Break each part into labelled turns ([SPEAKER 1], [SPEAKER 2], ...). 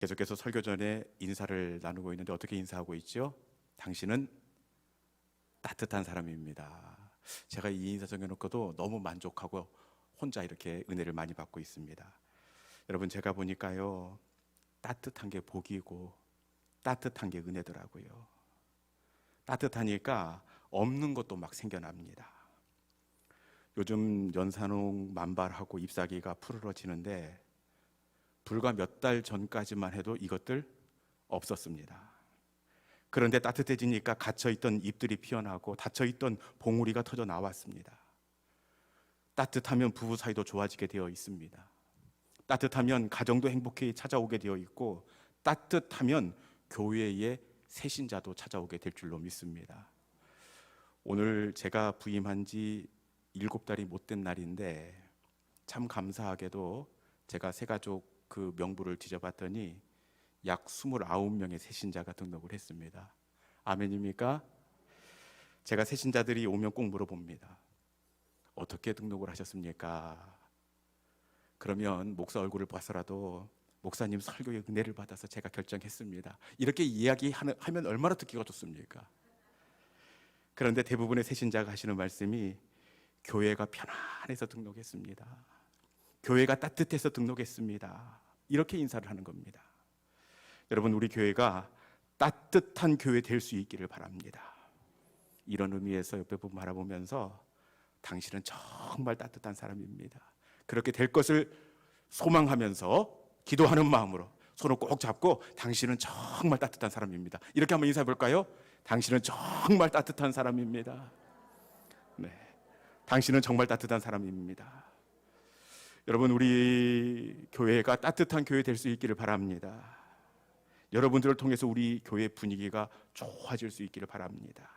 [SPEAKER 1] 계속해서 설교 전에 인사를 나누고 있는데 어떻게 인사하고 있죠? 당신은 따뜻한 사람입니다. 제가 이 인사 정해놓고도 너무 만족하고 혼자 이렇게 은혜를 많이 받고 있습니다. 여러분 제가 보니까요 따뜻한 게 복이고 따뜻한 게 은혜더라고요. 따뜻하니까 없는 것도 막 생겨납니다. 요즘 연산홍 만발하고 잎사귀가 푸르러지는데 불과 몇 달 전까지만 해도 이것들 없었습니다. 그런데 따뜻해지니까 갇혀있던 잎들이 피어나고 닫혀있던 봉우리가 터져 나왔습니다. 따뜻하면 부부 사이도 좋아지게 되어 있습니다. 따뜻하면 가정도 행복히 찾아오게 되어 있고 따뜻하면 교회의 새신자도 찾아오게 될 줄로 믿습니다. 오늘 제가 부임한 지 일곱 달이 못된 날인데 참 감사하게도 제가 새 가족 그 명부를 뒤져봤더니 약 29명의 새신자가 등록을 했습니다. 아멘입니까? 제가 새신자들이 오면 꼭 물어봅니다. 어떻게 등록을 하셨습니까? 그러면 목사 얼굴을 봐서라도 목사님 설교의 은혜를 받아서 제가 결정했습니다. 이렇게 이야기하면 얼마나 듣기가 좋습니까? 그런데 대부분의 새신자가 하시는 말씀이 교회가 편안해서 등록했습니다. 교회가 따뜻해서 등록했습니다. 이렇게 인사를 하는 겁니다. 여러분 우리 교회가 따뜻한 교회 될 수 있기를 바랍니다. 이런 의미에서 옆에 분 바라보면서 당신은 정말 따뜻한 사람입니다. 그렇게 될 것을 소망하면서 기도하는 마음으로 손을 꼭 잡고 당신은 정말 따뜻한 사람입니다. 이렇게 한번 인사해 볼까요? 당신은 정말 따뜻한 사람입니다. 네. 당신은 정말 따뜻한 사람입니다. 여러분 우리 교회가 따뜻한 교회 될 수 있기를 바랍니다. 여러분들을 통해서 우리 교회 분위기가 좋아질 수 있기를 바랍니다.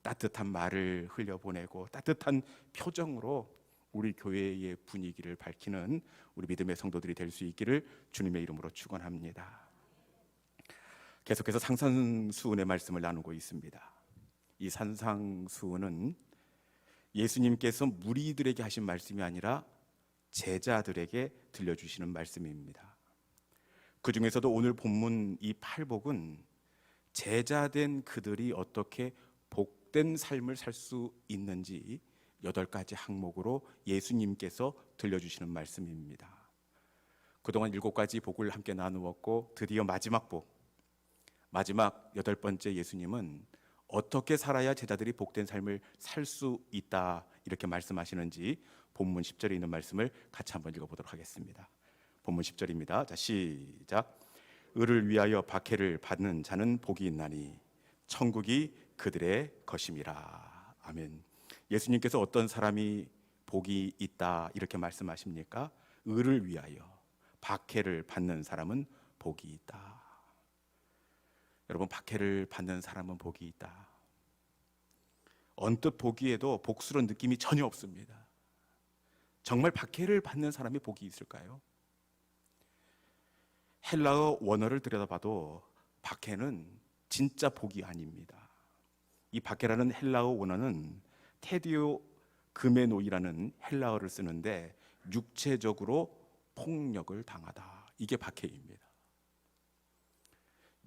[SPEAKER 1] 따뜻한 말을 흘려보내고 따뜻한 표정으로 우리 교회의 분위기를 밝히는 우리 믿음의 성도들이 될 수 있기를 주님의 이름으로 축원합니다. 계속해서 상산수훈의 말씀을 나누고 있습니다. 이 산상수훈은 예수님께서 무리들에게 하신 말씀이 아니라 제자들에게 들려주시는 말씀입니다. 그 중에서도 오늘 본문 이 팔복은 제자된 그들이 어떻게 복된 삶을 살 수 있는지 여덟 가지 항목으로 예수님께서 들려주시는 말씀입니다. 그동안 일곱 가지 복을 함께 나누었고 드디어 마지막 복, 마지막 여덟 번째 예수님은 어떻게 살아야 제자들이 복된 삶을 살 수 있다 이렇게 말씀하시는지 본문 10절에 있는 말씀을 같이 한번 읽어보도록 하겠습니다. 본문 10절입니다. 자 시작. 의를 위하여 박해를 받는 자는 복이 있나니 천국이 그들의 것임이라. 아멘. 예수님께서 어떤 사람이 복이 있다 이렇게 말씀하십니까? 의를 위하여 박해를 받는 사람은 복이 있다. 여러분 박해를 받는 사람은 복이 있다. 언뜻 보기에도 복스러운 느낌이 전혀 없습니다. 정말 박해를 받는 사람이 복이 있을까요? 헬라어 원어를 들여다봐도 박해는 진짜 복이 아닙니다. 이 박해라는 헬라어 원어는 테디오 금에노이라는 헬라어를 쓰는데 육체적으로 폭력을 당하다. 이게 박해입니다.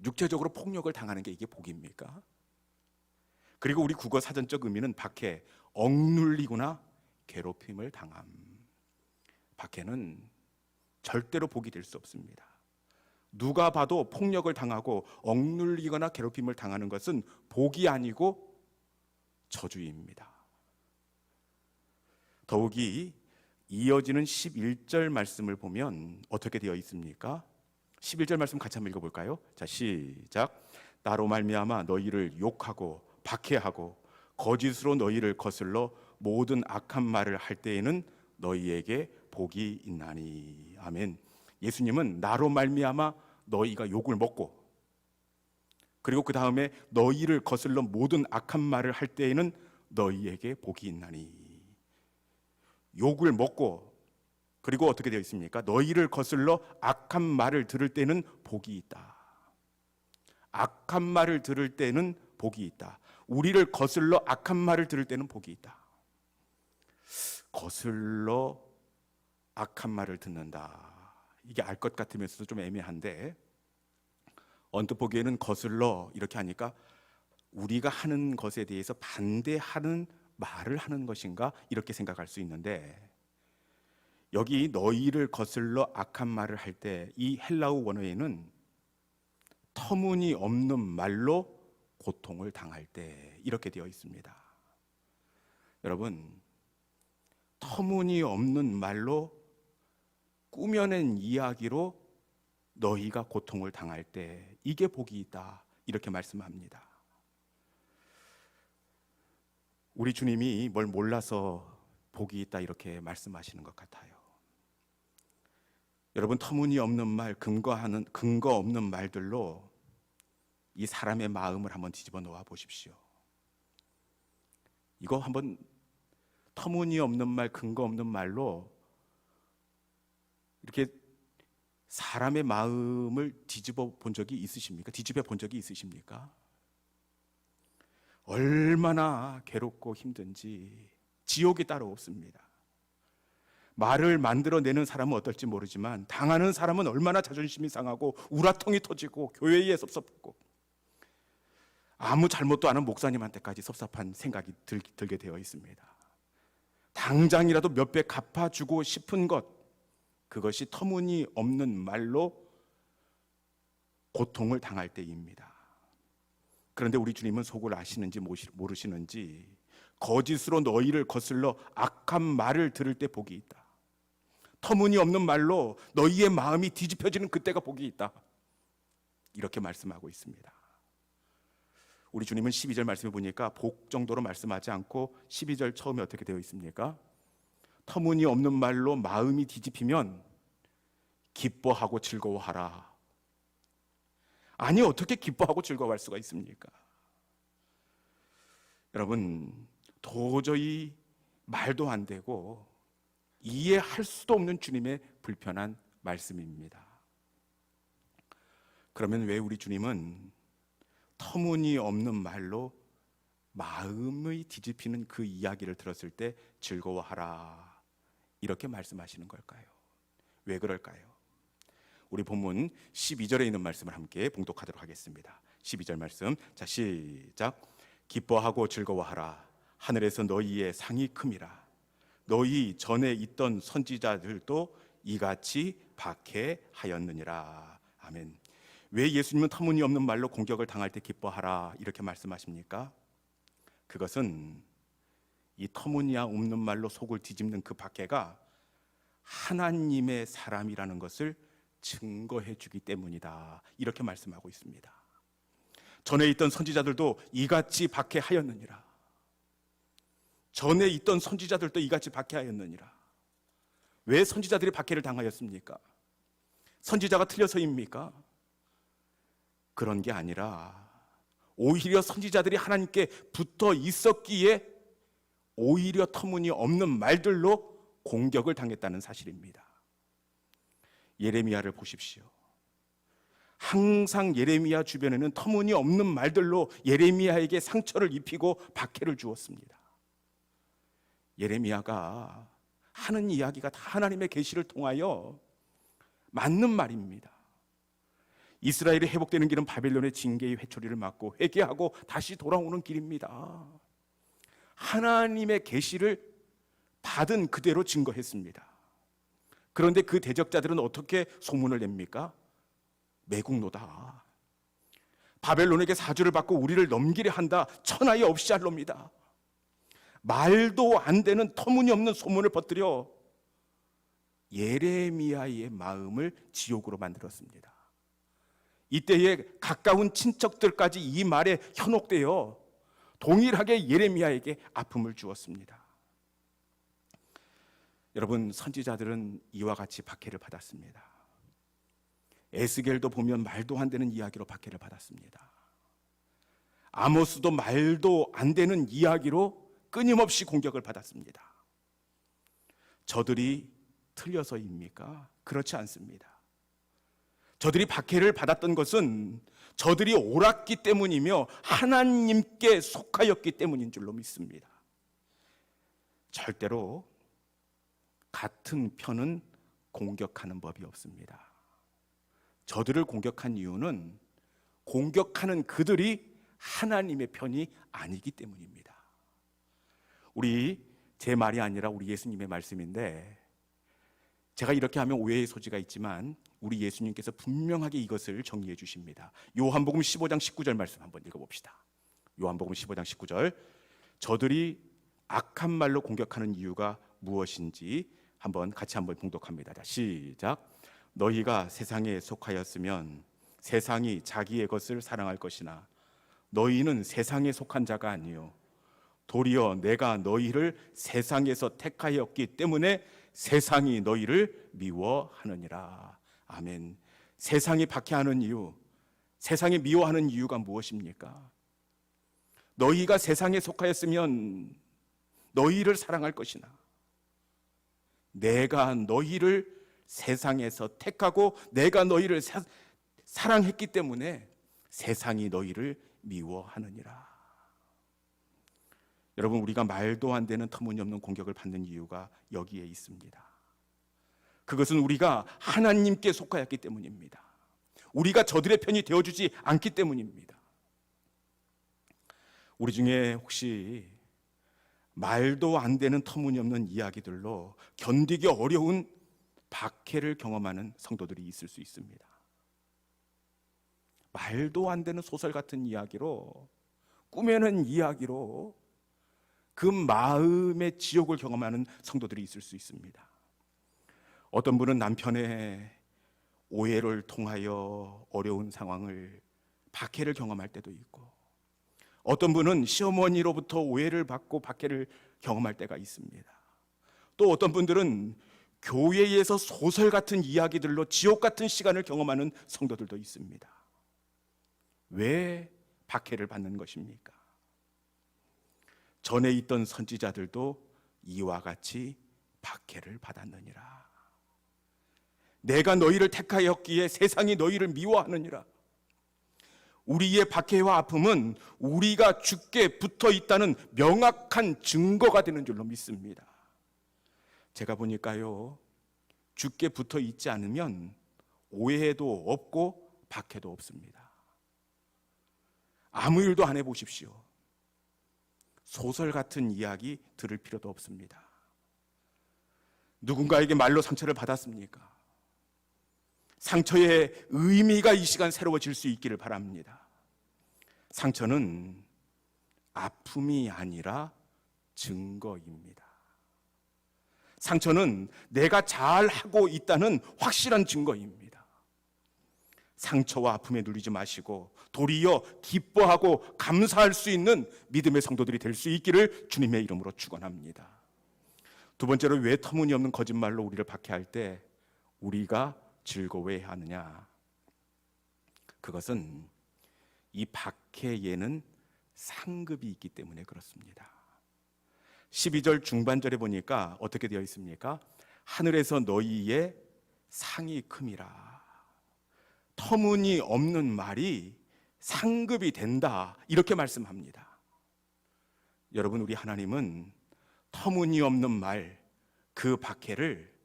[SPEAKER 1] 육체적으로 폭력을 당하는 게 이게 복입니까? 그리고 우리 국어 사전적 의미는 박해, 억눌리거나 괴롭힘을 당함. 박해는 절대로 복이 될 수 없습니다. 누가 봐도 폭력을 당하고 억눌리거나 괴롭힘을 당하는 것은 복이 아니고 저주입니다. 더욱이 이어지는 11절 말씀을 보면 어떻게 되어 있습니까? 11절 말씀 같이 한번 읽어 볼까요? 자 시작. 나로 말미암아 너희를 욕하고 박해하고 거짓으로 너희를 거슬러 모든 악한 말을 할 때에는 너희에게 복이 있나니 아멘. 예수님은 나로 말미암아 너희가 욕을 먹고 그리고 그 다음에 너희를 거슬러 모든 악한 말을 할 때에는 너희에게 복이 있나니 욕을 먹고 그리고 어떻게 되어 있습니까? 너희를 거슬러 악한 말을 들을 때는 복이 있다. 악한 말을 들을 때는 복이 있다. 우리를 거슬러 악한 말을 들을 때는 복이 있다. 거슬러 악한 말을 듣는다. 이게 알 것 같으면서도 좀 애매한데 언뜻 보기에는 거슬러 이렇게 하니까 우리가 하는 것에 대해서 반대하는 말을 하는 것인가 이렇게 생각할 수 있는데 여기 너희를 거슬러 악한 말을 할 때 이 헬라어 원어에는 터무니없는 말로 고통을 당할 때 이렇게 되어 있습니다. 여러분 터무니없는 말로 꾸며낸 이야기로 너희가 고통을 당할 때 이게 복이 있다 이렇게 말씀합니다. 우리 주님이 뭘 몰라서 복이 있다 이렇게 말씀하시는 것 같아요. 여러분 터무니없는 말, 근거하는 근거 없는 말들로 이 사람의 마음을 한번 뒤집어 놓아 보십시오. 이거 한번 터무니없는 말, 근거 없는 말로 이렇게 사람의 마음을 뒤집어 본 적이 있으십니까? 뒤집어 본 적이 있으십니까? 얼마나 괴롭고 힘든지 지옥이 따로 없습니다. 말을 만들어내는 사람은 어떨지 모르지만 당하는 사람은 얼마나 자존심이 상하고 우라통이 터지고 교회에 섭섭고 아무 잘못도 안한 목사님한테까지 섭섭한 생각이 들, 들게 되어 있습니다. 당장이라도 몇 배 갚아주고 싶은 것 그것이 터무니없는 말로 고통을 당할 때입니다. 그런데 우리 주님은 속을 아시는지 모르시는지 거짓으로 너희를 거슬러 악한 말을 들을 때 복이 있다. 터무니없는 말로 너희의 마음이 뒤집혀지는 그때가 복이 있다. 이렇게 말씀하고 있습니다. 우리 주님은 12절 말씀해 보니까 복 정도로 말씀하지 않고 12절 처음에 어떻게 되어 있습니까? 터무니없는 말로 마음이 뒤집히면 기뻐하고 즐거워하라. 아니 어떻게 기뻐하고 즐거워할 수가 있습니까? 여러분 도저히 말도 안 되고 이해할 수도 없는 주님의 불편한 말씀입니다. 그러면 왜 우리 주님은 터무니없는 말로 마음의 뒤집히는 그 이야기를 들었을 때 즐거워하라 이렇게 말씀하시는 걸까요? 왜 그럴까요? 우리 본문 12절에 있는 말씀을 함께 봉독하도록 하겠습니다. 12절 말씀. 자, 시작. 기뻐하고 즐거워하라. 하늘에서 너희의 상이 큼이라. 너희 전에 있던 선지자들도 이같이 박해하였느니라. 아멘. 왜 예수님은 터무니없는 말로 공격을 당할 때 기뻐하라 이렇게 말씀하십니까? 그것은 이 터무니없는 말로 속을 뒤집는 그 박해가 하나님의 사람이라는 것을 증거해 주기 때문이다. 이렇게 말씀하고 있습니다. 전에 있던 선지자들도 이같이 박해하였느니라. 전에 있던 선지자들도 이같이 박해하였느니라. 왜 선지자들이 박해를 당하였습니까? 선지자가 틀려서입니까? 그런 게 아니라 오히려 선지자들이 하나님께 붙어 있었기에 오히려 터무니없는 말들로 공격을 당했다는 사실입니다. 예레미야를 보십시오. 항상 예레미야 주변에는 터무니없는 말들로 예레미야에게 상처를 입히고 박해를 주었습니다. 예레미야가 하는 이야기가 다 하나님의 계시를 통하여 맞는 말입니다. 이스라엘이 회복되는 길은 바벨론의 징계의 회초리를 맞고 회개하고 다시 돌아오는 길입니다. 하나님의 계시를 받은 그대로 증거했습니다. 그런데 그 대적자들은 어떻게 소문을 냅니까? 매국노다. 바벨론에게 사주를 받고 우리를 넘기려 한다. 천하에 없이 할럽니다. 말도 안 되는 터무니없는 소문을 퍼뜨려 예레미야의 마음을 지옥으로 만들었습니다. 이때에 가까운 친척들까지 이 말에 현혹되어 동일하게 예레미야에게 아픔을 주었습니다. 여러분 선지자들은 이와 같이 박해를 받았습니다. 에스겔도 보면 말도 안 되는 이야기로 박해를 받았습니다. 아모스도 말도 안 되는 이야기로 끊임없이 공격을 받았습니다. 저들이 틀려서입니까? 그렇지 않습니다. 저들이 박해를 받았던 것은 저들이 옳았기 때문이며 하나님께 속하였기 때문인 줄로 믿습니다. 절대로 같은 편은 공격하는 법이 없습니다. 저들을 공격한 이유는 공격하는 그들이 하나님의 편이 아니기 때문입니다. 우리 제 말이 아니라 우리 예수님의 말씀인데 제가 이렇게 하면 오해의 소지가 있지만 우리 예수님께서 분명하게 이것을 정리해 주십니다. 요한복음 15장 19절 말씀 한번 읽어 봅시다. 요한복음 15장 19절 저들이 악한 말로 공격하는 이유가 무엇인지 한번 같이 한번 봉독합니다. 자, 시작. 너희가 세상에 속하였으면 세상이 자기의 것을 사랑할 것이나 너희는 세상에 속한 자가 아니요 도리어 내가 너희를 세상에서 택하였기 때문에 세상이 너희를 미워하느니라. 아멘. 세상이 박해하는 이유, 세상이 미워하는 이유가 무엇입니까? 너희가 세상에 속하였으면 너희를 사랑할 것이나 내가 너희를 세상에서 택하고 내가 너희를 사, 사랑했기 때문에 세상이 너희를 미워하느니라. 여러분 우리가 말도 안 되는 터무니없는 공격을 받는 이유가 여기에 있습니다. 그것은 우리가 하나님께 속하였기 때문입니다. 우리가 저들의 편이 되어주지 않기 때문입니다. 우리 중에 혹시 말도 안 되는 터무니없는 이야기들로 견디기 어려운 박해를 경험하는 성도들이 있을 수 있습니다. 말도 안 되는 소설 같은 이야기로 꾸며낸 이야기로 그 마음의 지옥을 경험하는 성도들이 있을 수 있습니다. 어떤 분은 남편의 오해를 통하여 어려운 상황을 박해를 경험할 때도 있고 어떤 분은 시어머니로부터 오해를 받고 박해를 경험할 때가 있습니다. 또 어떤 분들은 교회에서 소설 같은 이야기들로 지옥 같은 시간을 경험하는 성도들도 있습니다. 왜 박해를 받는 것입니까? 전에 있던 선지자들도 이와 같이 박해를 받았느니라. 내가 너희를 택하였기에 세상이 너희를 미워하느니라. 우리의 박해와 아픔은 우리가 죽게 붙어 있다는 명확한 증거가 되는 줄로 믿습니다. 제가 보니까요, 죽게 붙어 있지 않으면 오해도 없고 박해도 없습니다. 아무 일도 안 해보십시오. 소설 같은 이야기 들을 필요도 없습니다. 누군가에게 말로 상처를 받았습니까? 상처의 의미가 이 시간 새로워질 수 있기를 바랍니다. 상처는 아픔이 아니라 증거입니다. 상처는 내가 잘 하고 있다는 확실한 증거입니다. 상처와 아픔에 눌리지 마시고 도리어 기뻐하고 감사할 수 있는 믿음의 성도들이 될 수 있기를 주님의 이름으로 축원합니다. 두 번째로 왜 터무니없는 거짓말로 우리를 박해할 때 우리가 즐거워해야 하느냐? 그것은 이 박해에는 상급이 있기 때문에 그렇습니다. 12절 중반절에 보니까 어떻게 되어 있습니까? 하늘에서 너희의 상이 큼이라. 터무니 없는 말이 상급이 된다. 이렇게 말씀합니다. 여러분, 우리 하나님은 터무니 없는 말, 그 박해를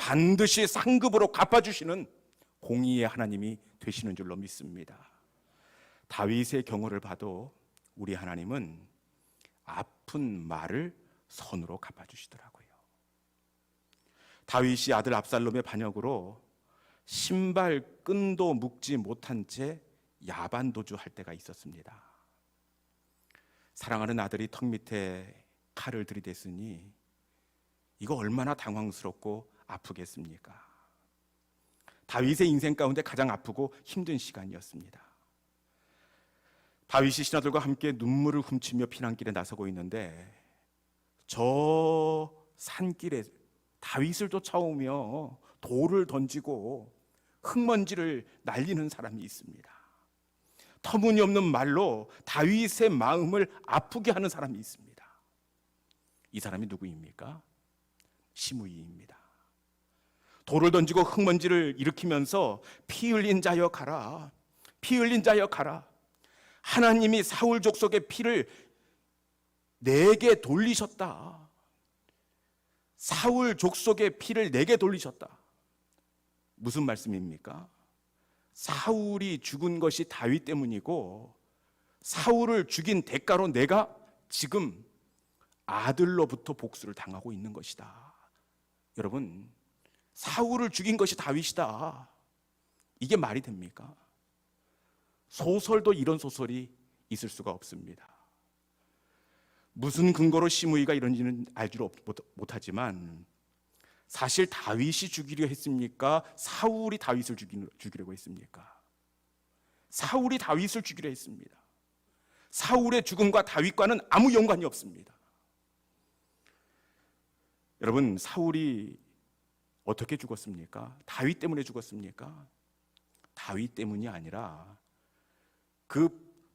[SPEAKER 1] 반드시 상급으로 갚아주시는 공의의 하나님이 되시는 줄로 믿습니다. 다윗의 경우를 봐도 우리 하나님은 아픈 말을 선으로 갚아주시더라고요. 다윗이 아들 압살롬의 반역으로 신발 끈도 묶지 못한 채 야반 도주할 때가 있었습니다. 사랑하는 아들이 턱 밑에 칼을 들이댔으니 이거 얼마나 당황스럽고 아프겠습니까? 다윗의 인생 가운데 가장 아프고 힘든 시간이었습니다. 다윗이 신하들과 함께 눈물을 훔치며 피난길에 나서고 있는데 저 산길에 다윗을 쫓아오며 돌을 던지고 흙먼지를 날리는 사람이 있습니다. 터무니없는 말로 다윗의 마음을 아프게 하는 사람이 있습니다. 이 사람이 누구입니까? 시므이입니다. 돌을 던지고 흙먼지를 일으키면서 피 흘린 자여 가라. 피 흘린 자여 가라. 하나님이 사울 족속의 피를 내게 돌리셨다. 사울 족속의 피를 내게 돌리셨다. 무슨 말씀입니까? 사울이 죽은 것이 다윗 때문이고 사울을 죽인 대가로 내가 지금 아들로부터 복수를 당하고 있는 것이다. 여러분, 사울을 죽인 것이 다윗이다. 이게 말이 됩니까? 소설도 이런 소설이 있을 수가 없습니다. 무슨 근거로 시므이가 이런지는 알지를 못하지만 사실 다윗이 죽이려 했습니까? 사울이 다윗을 죽이려고 했습니까? 사울이 다윗을 죽이려 했습니다. 사울의 죽음과 다윗과는 아무 연관이 없습니다. 여러분, 사울이 어떻게 죽었습니까? 다윗 때문에 죽었습니까? 다윗 때문이 아니라 그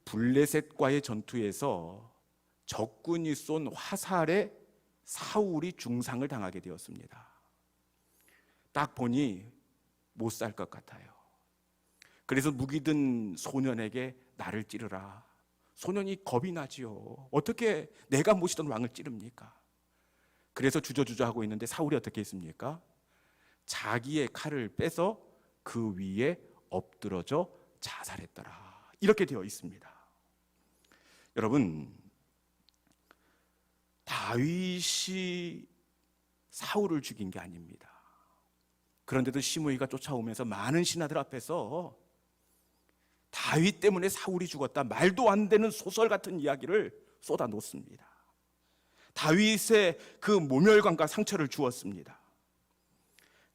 [SPEAKER 1] 블레셋과의 전투에서 적군이 쏜 화살에 사울이 중상을 당하게 되었습니다. 딱 보니 못 살 것 같아요. 그래서 무기 든 소년에게 나를 찌르라. 소년이 겁이 나지요. 어떻게 내가 모시던 왕을 찌릅니까? 그래서 주저주저 하고 있는데 사울이 어떻게 했습니까? 자기의 칼을 빼서 그 위에 엎드러져 자살했더라. 이렇게 되어 있습니다. 여러분, 다윗이 사울을 죽인 게 아닙니다. 그런데도 시므이가 쫓아오면서 많은 신하들 앞에서 다윗 때문에 사울이 죽었다. 말도 안 되는 소설 같은 이야기를 쏟아 놓습니다. 다윗의 그 모멸감과 상처를 주었습니다.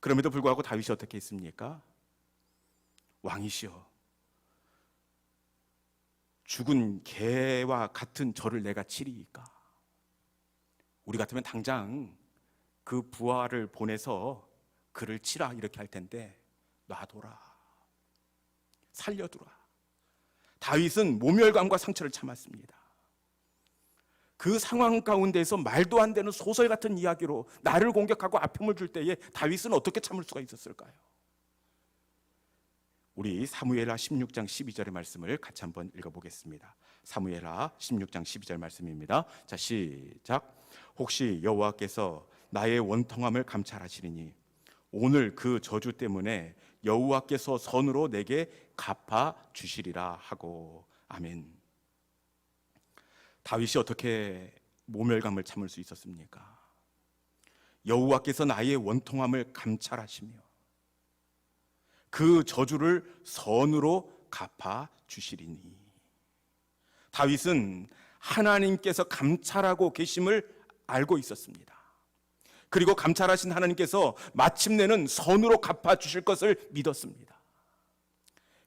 [SPEAKER 1] 그럼에도 불구하고 다윗이 어떻게 했습니까? 왕이시여. 죽은 개와 같은 저를 내가 치리이까. 우리 같으면 당장 그 부하를 보내서 그를 치라 이렇게 할 텐데 놔둬라. 살려두라. 다윗은 모멸감과 상처를 참았습니다. 그 상황 가운데서 말도 안 되는 소설 같은 이야기로 나를 공격하고 아픔을 줄 때에 다윗은 어떻게 참을 수가 있었을까요? 우리 사무엘하 16장 12절의 말씀을 같이 한번 읽어보겠습니다. 사무엘하 16장 12절 말씀입니다. 자 시작. 혹시 여호와께서 나의 원통함을 감찰하시리니 오늘 그 저주 때문에 여호와께서 선으로 내게 갚아 주시리라 하고 아멘. 다윗이 어떻게 모멸감을 참을 수 있었습니까? 여호와께서 나의 원통함을 감찰하시며 그 저주를 선으로 갚아 주시리니. 다윗은 하나님께서 감찰하고 계심을 알고 있었습니다. 그리고 감찰하신 하나님께서 마침내는 선으로 갚아 주실 것을 믿었습니다.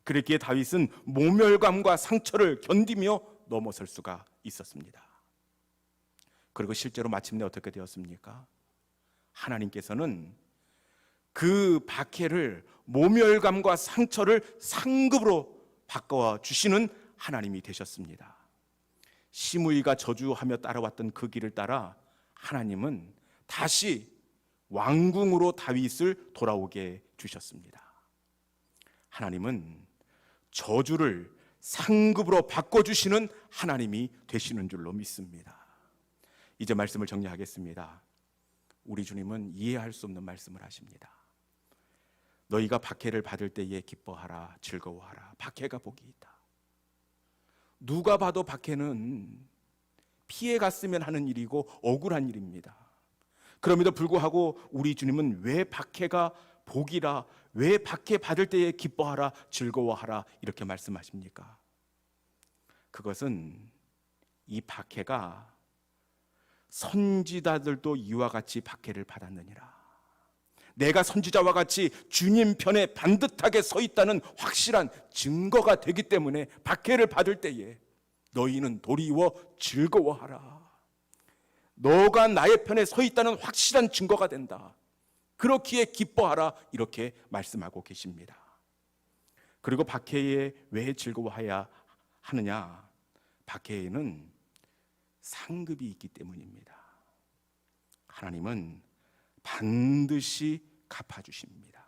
[SPEAKER 1] 그랬기에 다윗은 모멸감과 상처를 견디며 넘어설 수가 있었습니다. 그리고 실제로 마침내 어떻게 되었습니까? 하나님께서는 그 박해를 모멸감과 상처를 상급으로 바꿔 주시는 하나님이 되셨습니다. 시므이가 저주하며 따라왔던 그 길을 따라 하나님은 다시 왕궁으로 다윗을 돌아오게 주셨습니다. 하나님은 저주를 상급으로 바꿔주시는 하나님이 되시는 줄로 믿습니다. 이제 말씀을 정리하겠습니다. 우리 주님은 이해할 수 없는 말씀을 하십니다. 너희가 박해를 받을 때에 기뻐하라, 즐거워하라. 박해가 복이 있다. 누가 봐도 박해는 피해 갔으면 하는 일이고 억울한 일입니다. 그럼에도 불구하고 우리 주님은 왜 박해가 복이라 왜 박해 받을 때에 기뻐하라 즐거워하라 이렇게 말씀하십니까? 그것은 이 박해가 선지자들도 이와 같이 박해를 받았느니라. 내가 선지자와 같이 주님 편에 반듯하게 서 있다는 확실한 증거가 되기 때문에 박해를 받을 때에 너희는 도리워 즐거워하라. 너가 나의 편에 서 있다는 확실한 증거가 된다. 그렇기에 기뻐하라 이렇게 말씀하고 계십니다. 그리고 박해에 왜 즐거워해야 하느냐? 박해에는 상급이 있기 때문입니다. 하나님은 반드시 갚아 주십니다.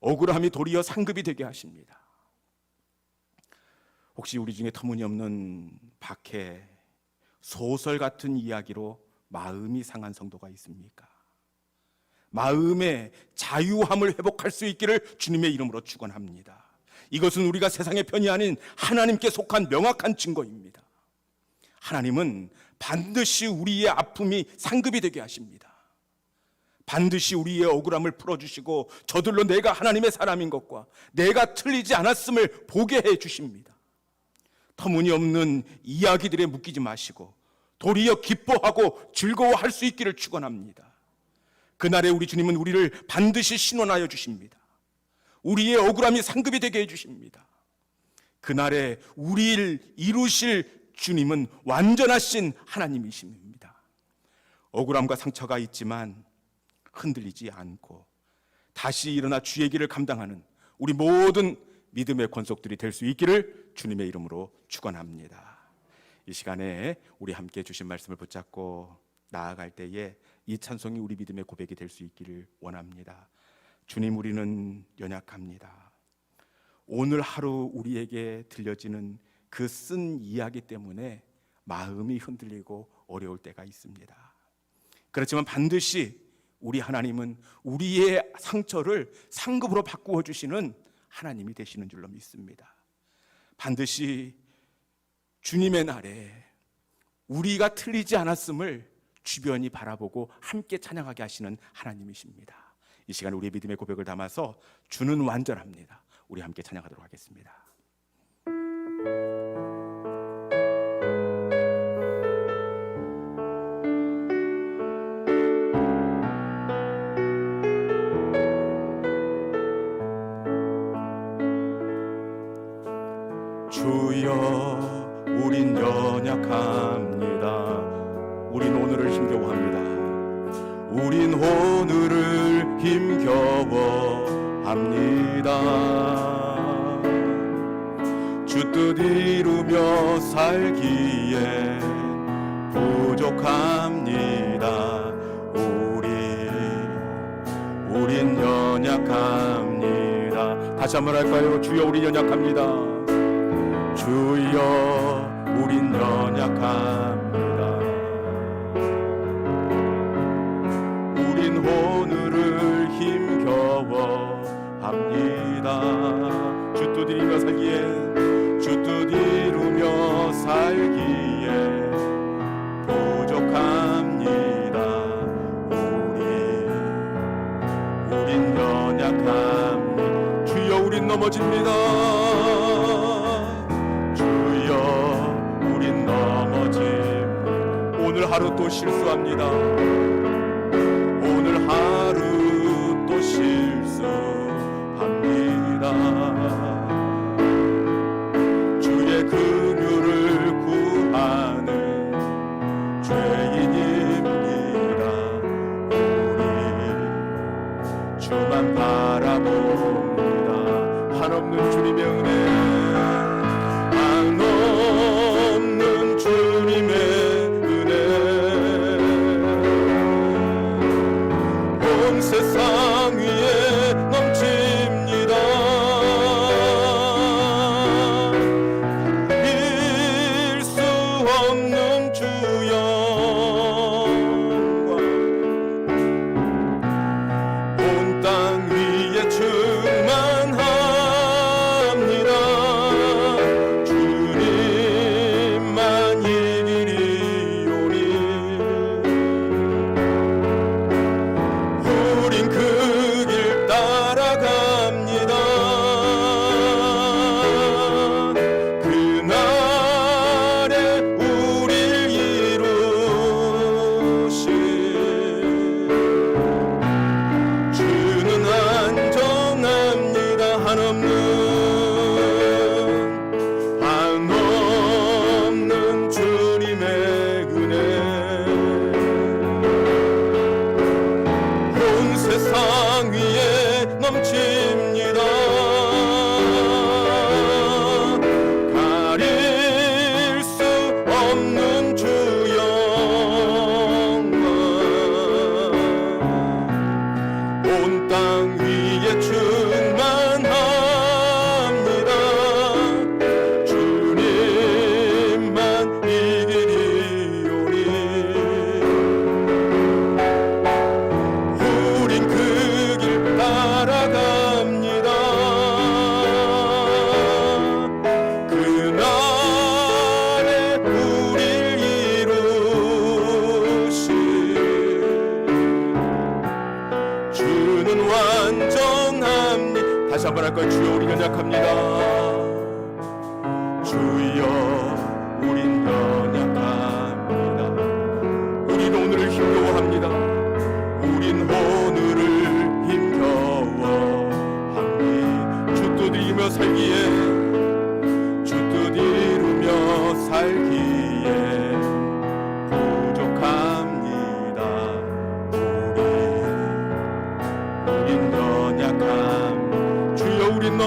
[SPEAKER 1] 억울함이 도리어 상급이 되게 하십니다. 혹시 우리 중에 터무니없는 박해 소설 같은 이야기로 마음이 상한 성도가 있습니까? 마음의 자유함을 회복할 수 있기를 주님의 이름으로 축원합니다. 이것은 우리가 세상의 편이 아닌 하나님께 속한 명확한 증거입니다. 하나님은 반드시 우리의 아픔이 상급이 되게 하십니다. 반드시 우리의 억울함을 풀어주시고 저들로 내가 하나님의 사람인 것과 내가 틀리지 않았음을 보게 해 주십니다. 터무니없는 이야기들에 묶이지 마시고 도리어 기뻐하고 즐거워할 수 있기를 축원합니다. 그날에 우리 주님은 우리를 반드시 신원하여 주십니다. 우리의 억울함이 상급이 되게 해 주십니다. 그날에 우리를 이루실 주님은 완전하신 하나님이십니다. 억울함과 상처가 있지만 흔들리지 않고 다시 일어나 주의 길을 감당하는 우리 모든 믿음의 권속들이 될 수 있기를 주님의 이름으로 축원합니다. 이 시간에 우리 함께 주신 말씀을 붙잡고 나아갈 때에 이 찬송이 우리 믿음의 고백이 될 수 있기를 원합니다. 주님 우리는 연약합니다. 오늘 하루 우리에게 들려지는 그 쓴 이야기 때문에 마음이 흔들리고 어려울 때가 있습니다. 그렇지만 반드시 우리 하나님은 우리의 상처를 상급으로 바꾸어 주시는 하나님이 되시는 줄로 믿습니다. 반드시 주님의 날에 우리가 틀리지 않았음을 주변이 바라보고 함께 찬양하게 하시는 하나님이십니다. 이 시간 우리의 믿음의 고백을 담아서 주는 완전합니다. 우리 함께 찬양하도록 하겠습니다. 주여 우린 연약합니다 우린 오늘을 힘겨워합니다. 우린 오늘을 힘겨워합니다. 주뜻 이루며 살기에 부족합니다. 우리 우린 연약합니다. 다시 한번 할까요? 주여 우린 연약합니다. 주여 우린 연약합 오늘을 힘겨워합니다. 주뜻 이루며 살기에 주뜻 이루며 살기에 부족합니다. 우리 우린 연약합니다 주여 우린 넘어집니다. 주여 우린 넘어집니다 오늘 하루 또 실수합니다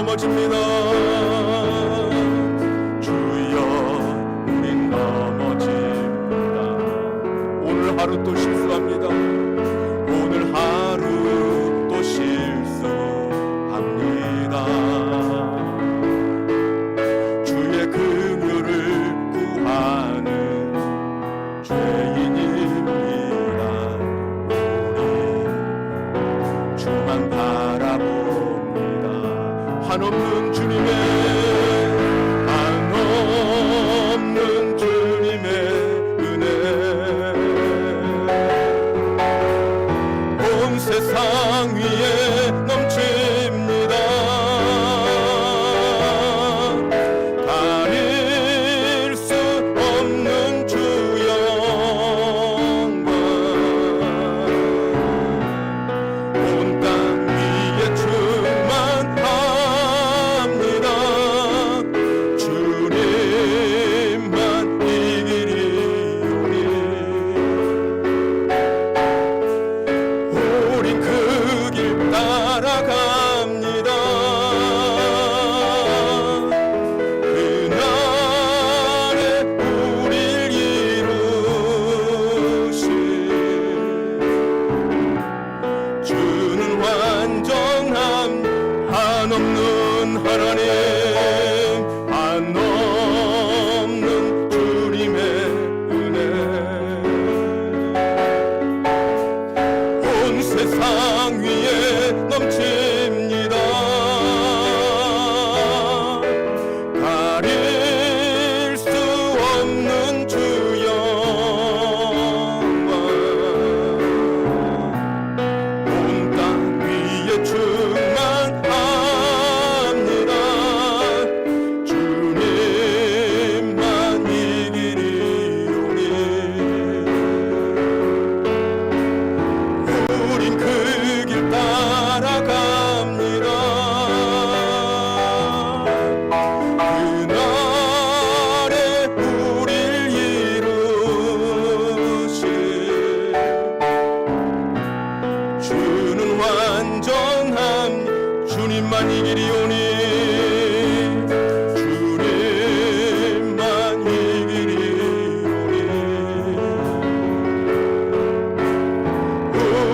[SPEAKER 1] 넘어집니다. 주여 우린 넘어집니다. 오늘 하루 또 실수합니다.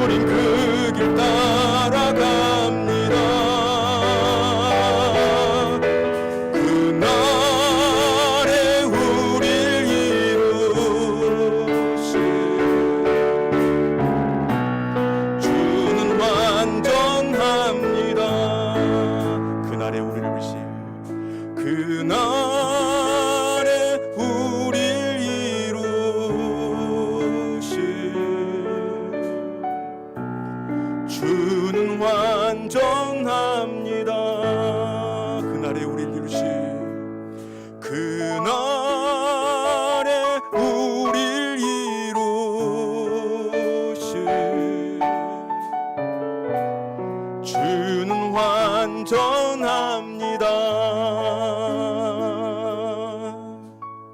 [SPEAKER 1] 버린 그 길 따라